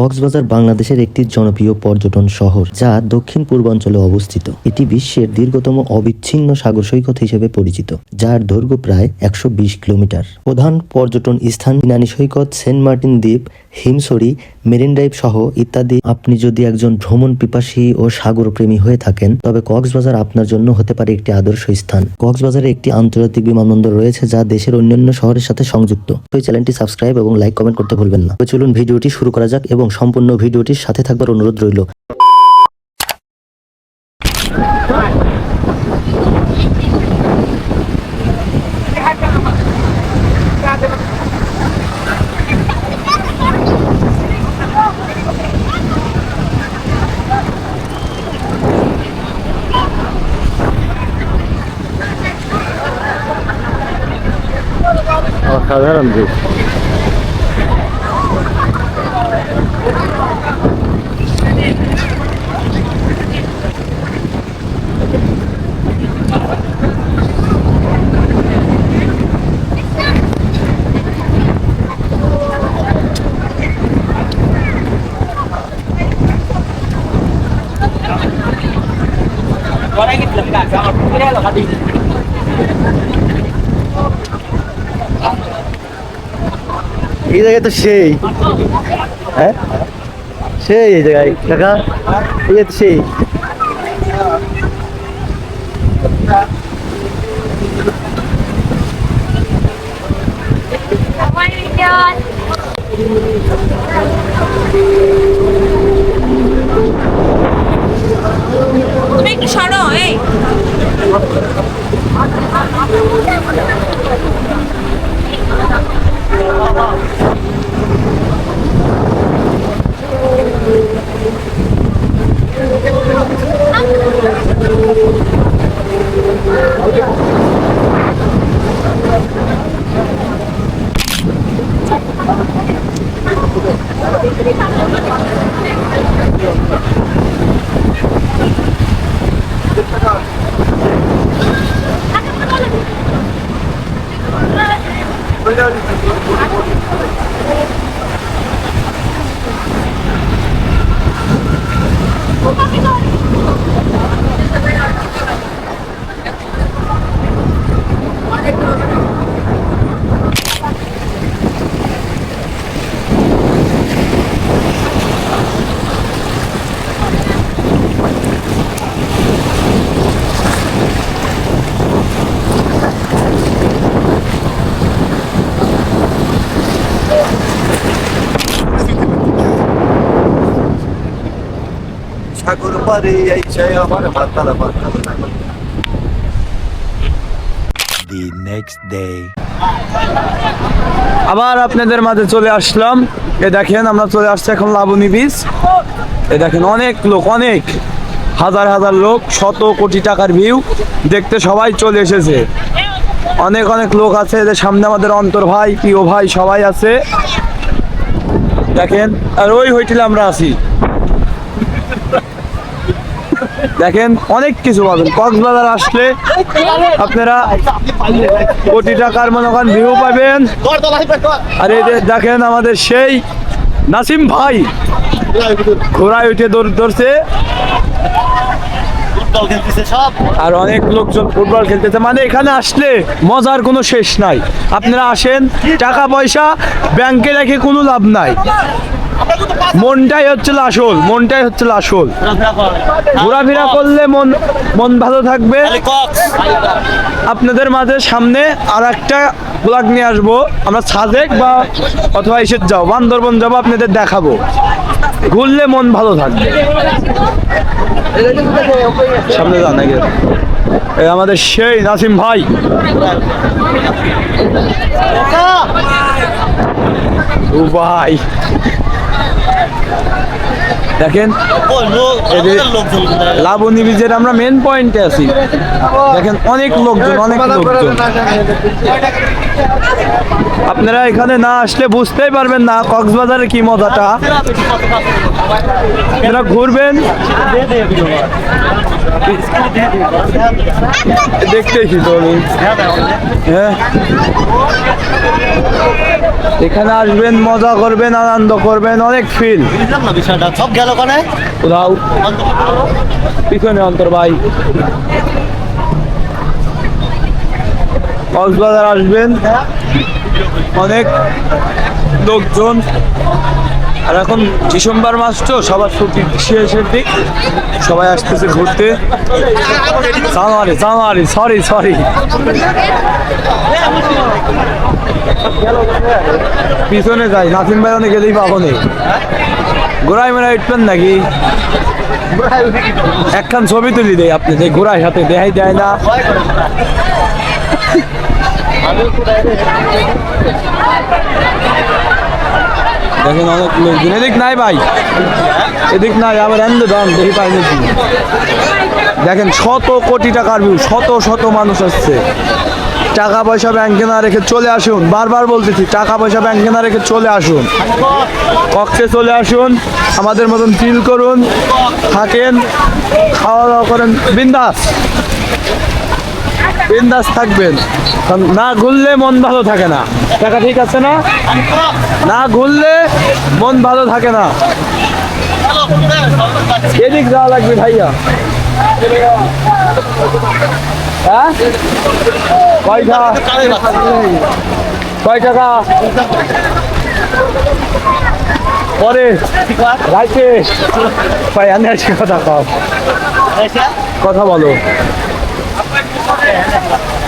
কক্সবাজার বাংলাদেশের একটি জনপ্রিয় পর্যটন শহর, যা দক্ষিণ পূর্বাঞ্চলে অবস্থিত। এটি বিশ্বের দীর্ঘতম অবিচ্ছিন্ন সাগর সৈকত হিসেবে পরিচিত, যার দৈর্ঘ্য প্রায় একশো বিশ কিলোমিটার। প্রধান পর্যটন স্থান ইনানি সৈকত, সেন্ট মার্টিন দ্বীপ, হিমসরি, মেরিন ড্রাইভ সহ ইত্যাদি। আপনি যদি একজন ভ্রমণ পিপাসী ও সাগর প্রেমী হয়ে থাকেন, তবে কক্সবাজার আপনার জন্য হতে পারে একটি আদর্শ স্থান। কক্সবাজারে একটি আন্তর্জাতিক বিমানবন্দর রয়েছে, যা দেশের অন্যান্য শহরের সাথে সংযুক্ত। এই চ্যানেলটি সাবস্ক্রাইব এবং লাইক কমেন্ট করতে ভুলবেন না। চলুন ভিডিওটি শুরু করা যাক এবং সম্পূর্ণ ভিডিওটির সাথে থাকবার অনুরোধ রইল। অসাধারণ দৃশ্য। এই জায়গায় তো সেই হ্যাঁ সেই এই জায়গায় কাকা এই যে তো সেই Oh my god. তুমি একটু সরো এই সাগর Oh, my God. পারে এই চাই আমার মাতালা মাতালা। The next day. আবার আপনাদের মাঝে চলে আসলাম। এ দেখেন আমরা চলে আসছি এখন লাবণী বীজ এ দেখেন অনেক লোক অনেক। হাজার হাজার লোক শত কোটি টাকার ভিউ দেখতে সবাই চলে এসেছে। অনেক অনেক লোক আছে। এদের সামনে আমাদের অন্তর ভাই প্রিয় ভাই সবাই আছে। দেখেন আর ওই হইটিলে আমরা আছি। দেখেন, অনেক কিছু পাবেন। কক্সবাজার আসলে আপনারা কোটি টাকার মনে করেন ভিউ পাবেন। আর এই দেখেন আমাদের সেই নাসিম ভাই ঘোড়ায় উঠে দৌড় ধরছে। আর অনেক লোকজন ফুটবল খেলতেছে। মানে এখানে আসলে মজার কোনো শেষ নাই। আপনারা আসেন, টাকা পয়সা, ব্যাংকে রেখে কোনো লাভ নাই। মনটাই হচ্ছে আসল মনটাই হচ্ছে আসল ঘোরাফেরা করলে মন মন ভালো থাকবে। আপনাদের মাঝে সামনে আর একটা ব্লগ নিয়ে আসব। আমরা সাজেক বা অথবা এসে যাও, বান্দরবন যাব, আপনাদের দেখাবো। ঘুরলে মন ভালো থাকবে। সামনে যান নাকি আমাদের সেই নাসিম ভাই। ও ভাই। দেখেন? লাবণী বীজের আমরা মেন পয়েন্টে আছি। দেখেন অনেক লোকজন অনেক লোকজন। আপনারা এখানে না আসলে বুঝতেই পারবেন না কক্সবাজারে কি মজাটা। আপনারা ঘুরবেন। দেখতেছি তো হ্যাঁ? এখানে আসবেন, মজা করবেন, আনন্দ করবেন, অনেক ফিল সব গেল পিছনে অন্তর, ভাই। কক্সবাজার আসবেন। অনেক লোকজন। আর এখন ডিসেম্বর মাস তো সবার ছুটি শেষের দিক। সবাই আসতেছে ঘুরতে। জানুয়ারি জানুয়ারি সরি সরি পিছনে যাই, নাসিম ভাই অনেক গেলেই পাবো নেই ঘোড়ায় মেরা উঠবেন নাকি? একখান ছবি তুলি দেয় আপনি যে ঘোড়ার সাথে দেখাই দেয় না। দেখেন অনেক লোকজন। এদিক নাই ভাই। এদিক নাই, আবার এন্দ দাম দেখি পাই নাকি। দেখেন শত কোটি টাকার ভিউ শত শত মানুষ আসছে। টাকা পয়সা ব্যাংকে না রেখে চলে আসুন। বারবার বলতেছি, টাকা পয়সা ব্যাংকে না রেখে চলে আসুন। কক্ষে চলে আসুন, আমাদের মতন ফিল করুন, থাকেন খাওয়া দাওয়া করেন। বিন্দাস। বিন্দাস থাকবেন। না ঘুরলে মন ভালো থাকে না। টাকা ঠিক আছে না? না ঘুরলে মন ভালো থাকে না। এদিক যাওয়া লাগবে ভাইয়া। হ্যাঁ? কয়টা কয় টাকা? পরে। রাইতে। ভাই কথা বলো। 外出人